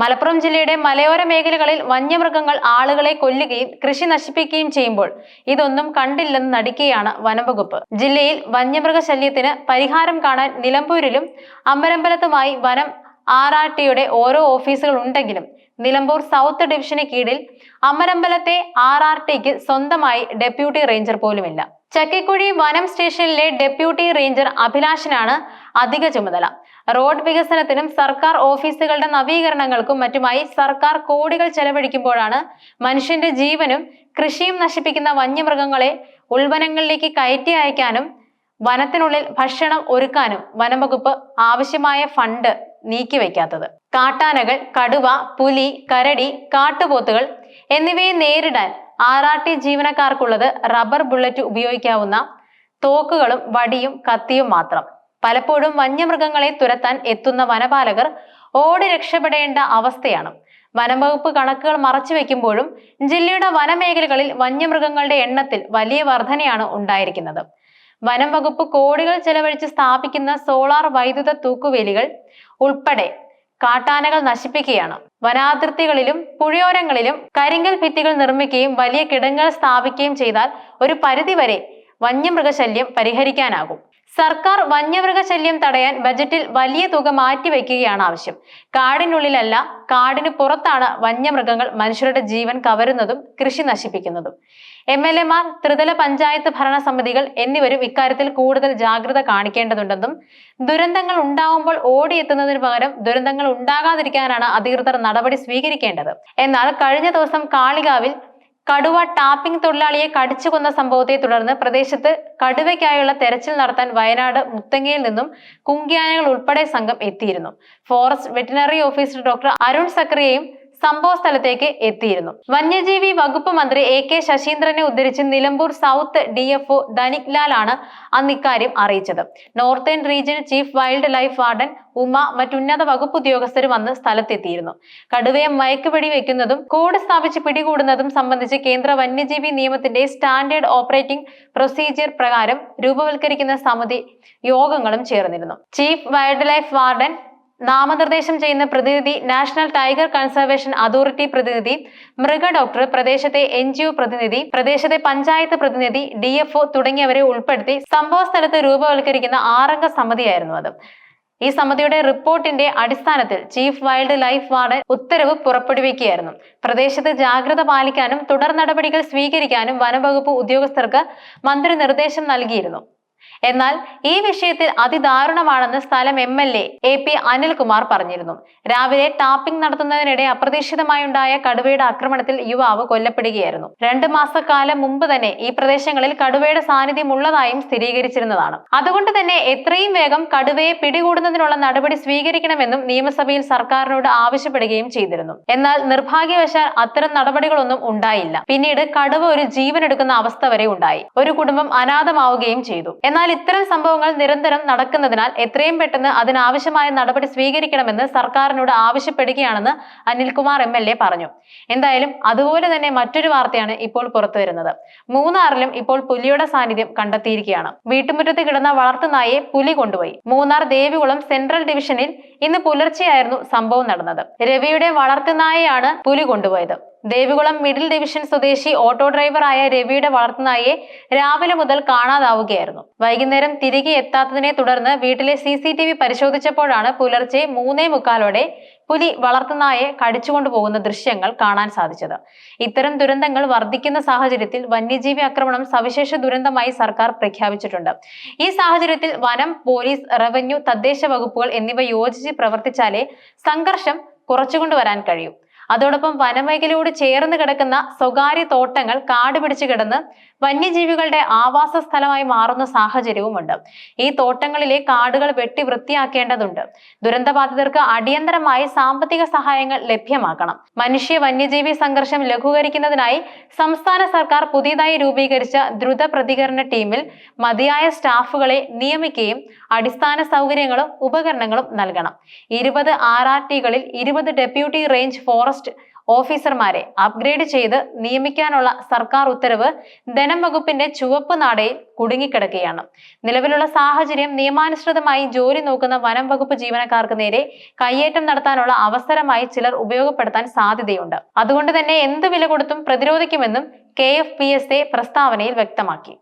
മലപ്പുറം ജില്ലയുടെ മലയോര മേഖലകളിൽ വന്യമൃഗങ്ങൾ ആളുകളെ കൊല്ലുകയും കൃഷി നശിപ്പിക്കുകയും ചെയ്യുമ്പോൾ ഇതൊന്നും കണ്ടില്ലെന്ന് നടിക്കുകയാണ് വനംവകുപ്പ്. ജില്ലയിൽ വന്യമൃഗ ശല്യത്തിന് പരിഹാരം കാണാൻ നിലമ്പൂരിലും അമ്പലമ്പലത്തുമായി വനം ആർ ആർ ടിയുടെ ഓരോ ഓഫീസുകൾ ഉണ്ടെങ്കിലും നിലമ്പൂർ സൗത്ത് ഡിവിഷന് കീഴിൽ അമരമ്പലത്തെ ആർ ആർ ടിക്ക് സ്വന്തമായി ഡെപ്യൂട്ടി റേഞ്ചർ പോലുമില്ല. ചക്കിക്കുഴി വനം സ്റ്റേഷനിലെ ഡെപ്യൂട്ടി റേഞ്ചർ അഭിലാഷിനാണ് അധിക ചുമതല. റോഡ് വികസനത്തിനും സർക്കാർ ഓഫീസുകളുടെ നവീകരണങ്ങൾക്കും മറ്റുമായി സർക്കാർ കോടികൾ ചെലവഴിക്കുമ്പോഴാണ് മനുഷ്യന്റെ ജീവനും കൃഷിയും നശിപ്പിക്കുന്ന വന്യമൃഗങ്ങളെ ഉൾവനങ്ങളിലേക്ക് കയറ്റി അയക്കാനും വനത്തിനുള്ളിൽ ഭക്ഷണം ഒരുക്കാനും വനംവകുപ്പ് ആവശ്യമായ ഫണ്ട് നീക്കിവെക്കാത്തത്. കാട്ടാനകൾ കടുവ പുലി കരടി കാട്ടുപോത്തുകൾ എന്നിവയെ നേരിടാൻ ആർ ആർ ടി ജീവനക്കാർക്കുള്ളത് റബ്ബർ ബുള്ളറ്റ് ഉപയോഗിക്കാവുന്ന തോക്കുകളും വടിയും കത്തിയും മാത്രം. പലപ്പോഴും വന്യമൃഗങ്ങളെ തുരത്താൻ എത്തുന്ന വനപാലകർ ഓടി രക്ഷപ്പെടേണ്ട അവസ്ഥയാണ്. വനംവകുപ്പ് കണക്കുകൾ മറച്ചു വെക്കുമ്പോഴും ജില്ലയുടെ വനമേഖലകളിൽ വന്യമൃഗങ്ങളുടെ എണ്ണത്തിൽ വലിയ വർധനയാണ് ഉണ്ടായിരിക്കുന്നത്. വനം വകുപ്പ് കോടികൾ ചെലവഴിച്ച് സ്ഥാപിക്കുന്ന സോളാർ വൈദ്യുത തൂക്കുവേലികൾ ഉൾപ്പെടെ കാട്ടാനകൾ നശിപ്പിക്കുകയാണ്. വനാതിർത്തികളിലും പുഴയോരങ്ങളിലും കരിങ്കൽ ഭിത്തികൾ നിർമ്മിക്കുകയും വലിയ കിടങ്ങൾ സ്ഥാപിക്കുകയും ചെയ്താൽ ഒരു പരിധിവരെ വന്യമൃഗശല്യം പരിഹരിക്കാനാകും. സർക്കാർ വന്യമൃഗ ശല്യം തടയാൻ ബജറ്റിൽ വലിയ തുക മാറ്റിവെക്കുകയാണ് ആവശ്യം. കാടിനുള്ളിലല്ല കാടിന് പുറത്താണ് വന്യമൃഗങ്ങൾ മനുഷ്യരുടെ ജീവൻ കവരുന്നതും കൃഷി നശിപ്പിക്കുന്നതും. എം എൽ എമാർ ത്രിതല പഞ്ചായത്ത് ഭരണസമിതികൾ എന്നിവരും ഇക്കാര്യത്തിൽ കൂടുതൽ ജാഗ്രത കാണിക്കേണ്ടതുണ്ടെന്നും ദുരന്തങ്ങൾ ഉണ്ടാവുമ്പോൾ ഓടിയെത്തുന്നതിന് പകരം ദുരന്തങ്ങൾ ഉണ്ടാകാതിരിക്കാനാണ് അധികൃതർ നടപടി സ്വീകരിക്കേണ്ടത്. എന്നാൽ കഴിഞ്ഞ ദിവസം കാളികാവിൽ കടുവ ടാപ്പിംഗ് തൊഴിലാളിയെ കടിച്ചു കൊന്ന സംഭവത്തെ തുടർന്ന് പ്രദേശത്ത് കടുവയ്ക്കായുള്ള തെരച്ചിൽ നടത്താൻ വയനാട് മുത്തങ്ങയിൽ നിന്നും കുങ്കിയാനകൾ ഉൾപ്പെടെ സംഘം എത്തിയിരുന്നു. Forest veterinary officer doctor Arun സക്രിയയും സംഭവ സ്ഥലത്തേക്ക് എത്തിയിരുന്നു. വന്യജീവി വകുപ്പ് മന്ത്രി എ കെ ശശീന്ദ്രനെ ഉദ്ധരിച്ച് Nilambur south D F O Dhanik Lal ആണ് അന്ന് ഇക്കാര്യം അറിയിച്ചത്. Northern region chief wildlife warden Uma മറ്റുന്നത വകുപ്പ് ഉദ്യോഗസ്ഥരും അന്ന് സ്ഥലത്തെത്തിയിരുന്നു. കടുവയെ മയക്കുപിടി വെക്കുന്നതും കോഡ് സ്ഥാപിച്ച് പിടികൂടുന്നതും സംബന്ധിച്ച് കേന്ദ്ര വന്യജീവി നിയമത്തിന്റെ സ്റ്റാൻഡേർഡ് ഓപ്പറേറ്റിംഗ് പ്രൊസീജിയർ പ്രകാരം രൂപവൽക്കരിക്കുന്ന സമിതി യോഗങ്ങളും ചേർന്നിരുന്നു. ചീഫ് വൈൽഡ് ലൈഫ് വാർഡൻ നാമനിർദ്ദേശം ചെയ്യുന്ന പ്രതിനിധി നാഷണൽ ടൈഗർ കൺസർവേഷൻ അതോറിറ്റി പ്രതിനിധി മൃഗ ഡോക്ടർ പ്രദേശത്തെ എൻ ജി ഒ പ്രതിനിധി പ്രദേശത്തെ പഞ്ചായത്ത് പ്രതിനിധി ഡി എഫ് ഒ തുടങ്ങിയവരെ ഉൾപ്പെടുത്തി സംഭവ സ്ഥലത്ത് രൂപവൽക്കരിക്കുന്ന ആറംഗ സമിതിയായിരുന്നു അത്. ഈ സമിതിയുടെ റിപ്പോർട്ടിന്റെ അടിസ്ഥാനത്തിൽ ചീഫ് വൈൽഡ് ലൈഫ് വാർഡൻ ഉത്തരവ് പുറപ്പെടുവിക്കുകയായിരുന്നു. പ്രദേശത്ത് ജാഗ്രത പാലിക്കാനും തുടർ നടപടികൾ സ്വീകരിക്കാനും വനംവകുപ്പ് ഉദ്യോഗസ്ഥർക്ക് മന്ത്രി നിർദ്ദേശം നൽകിയിരുന്നു. എന്നാൽ ഈ വിഷയത്തിൽ അതിദാരുണമാണെന്ന് സ്ഥലം M L A A P Anilkumar പറഞ്ഞിരുന്നു. രാവിലെ ടാപ്പിംഗ് നടത്തുന്നതിനിടെ അപ്രതീക്ഷിതമായുണ്ടായ കടുവയുടെ ആക്രമണത്തിൽ യുവാവ് കൊല്ലപ്പെടുകയായിരുന്നു. രണ്ട് മാസക്കാലം മുമ്പ് തന്നെ ഈ പ്രദേശങ്ങളിൽ കടുവയുടെ സാന്നിധ്യം ഉള്ളതായും സ്ഥിരീകരിച്ചിരുന്നതാണ്. അതുകൊണ്ട് തന്നെ എത്രയും വേഗം കടുവയെ പിടികൂടുന്നതിനുള്ള നടപടി സ്വീകരിക്കണമെന്നും നിയമസഭയിൽ സർക്കാരിനോട് ആവശ്യപ്പെടുകയും ചെയ്തിരുന്നു. എന്നാൽ നിർഭാഗ്യവശാൽ അത്തരം നടപടികളൊന്നും ഉണ്ടായില്ല. പിന്നീട് കടുവ ഒരു ജീവനെടുക്കുന്ന അവസ്ഥ വരെ ഉണ്ടായി. ഒരു കുടുംബം അനാഥമാവുകയും ചെയ്തു. എന്നാൽ ഇത്തരം സംഭവങ്ങൾ നിരന്തരം നടക്കുന്നതിനാൽ എത്രയും പെട്ടെന്ന് അതിനാവശ്യമായ നടപടി സ്വീകരിക്കണമെന്ന് സർക്കാരിനോട് ആവശ്യപ്പെടുകയാണെന്ന് അനിൽകുമാർ എം എൽ എ പറഞ്ഞു. എന്തായാലും അതുപോലെ തന്നെ മറ്റൊരു വാർത്തയാണ് ഇപ്പോൾ പുറത്തു വരുന്നത്. മൂന്നാറിലും ഇപ്പോൾ പുലിയുടെ സാന്നിധ്യം കണ്ടെത്തിയിരിക്കുകയാണ്. വീട്ടുമുറ്റത്ത് കിടന്ന വളർത്തുനായെ പുലി കൊണ്ടുപോയി. മൂന്നാർ ദേവികുളം സെൻട്രൽ ഡിവിഷനിൽ ഇന്ന് പുലർച്ചെയായിരുന്നു സംഭവം നടന്നത്. രവിയുടെ വളർത്തുനായയാണ് പുലി കൊണ്ടുപോയത്. ദേവികുളം മിഡിൽ ഡിവിഷൻ സ്വദേശി ഓട്ടോ ഡ്രൈവറായ രവിയുടെ വളർത്തുനായെ രാവിലെ മുതൽ കാണാതാവുകയായിരുന്നു. വൈകുന്നേരം തിരികെ എത്താത്തതിനെ തുടർന്ന് വീട്ടിലെ സി സി ടി വി പരിശോധിച്ചപ്പോഴാണ് പുലർച്ചെ മൂന്നേ മുക്കാലോടെ പുലി വളർത്തുനായെ കടിച്ചുകൊണ്ടു പോകുന്ന ദൃശ്യങ്ങൾ കാണാൻ സാധിച്ചത്. ഇത്തരം ദുരന്തങ്ങൾ വർദ്ധിക്കുന്ന സാഹചര്യത്തിൽ വന്യജീവി ആക്രമണം സവിശേഷ ദുരന്തമായി സർക്കാർ പ്രഖ്യാപിച്ചിട്ടുണ്ട്. ഈ സാഹചര്യത്തിൽ വനം പോലീസ് റവന്യൂ തദ്ദേശ വകുപ്പുകൾ എന്നിവ യോജിച്ച് പ്രവർത്തിച്ചാലേ സംഘർഷം കുറച്ചുകൊണ്ടുവരാൻ കഴിയൂ. അതോടൊപ്പം വനമേഖലയോട് ചേർന്ന് കിടക്കുന്ന സ്വകാര്യ തോട്ടങ്ങൾ കാട് പിടിച്ചു കിടന്ന് വന്യജീവികളുടെ ആവാസ സ്ഥലമായി മാറുന്ന സാഹചര്യവുമുണ്ട്. ഈ തോട്ടങ്ങളിലെ കാടുകൾ വെട്ടി വൃത്തിയാക്കേണ്ടതുണ്ട്. ദുരന്തബാധിതർക്ക് അടിയന്തരമായി സാമ്പത്തിക സഹായങ്ങൾ ലഭ്യമാക്കണം. മനുഷ്യ വന്യജീവി സംഘർഷം ലഘൂകരിക്കുന്നതിനായി സംസ്ഥാന സർക്കാർ പുതിയതായി രൂപീകരിച്ച ദ്രുത പ്രതികരണ ടീമിൽ മതിയായ സ്റ്റാഫുകളെ നിയമിക്കുകയും അടിസ്ഥാന സൗകര്യങ്ങളും ഉപകരണങ്ങളും നൽകണം. ഇരുപത് ആർ ആർ ടികളിൽ ഇരുപത് ഡെപ്യൂട്ടി റേഞ്ച് ഫോറസ്റ്റ് ഓഫീസർമാരെ അപ്ഗ്രേഡ് ചെയ്ത് നിയമിക്കാനുള്ള സർക്കാർ ഉത്തരവ് ധനം വകുപ്പിന്റെ ചുവപ്പ് നാടയിൽ കുടുങ്ങിക്കിടക്കുകയാണ്. നിലവിലുള്ള സാഹചര്യം നിയമാനുസൃതമായി ജോലി നോക്കുന്ന വനം വകുപ്പ് ജീവനക്കാർക്ക് നേരെ കയ്യേറ്റം നടത്താനുള്ള അവസരമായി ചിലർ ഉപയോഗപ്പെടുത്താൻ സാധ്യതയുണ്ട്. അതുകൊണ്ട് തന്നെ എന്ത് വില കൊടുത്തും പ്രതിരോധിക്കുമെന്നും K F P S A പ്രസ്താവനയിൽ വ്യക്തമാക്കി.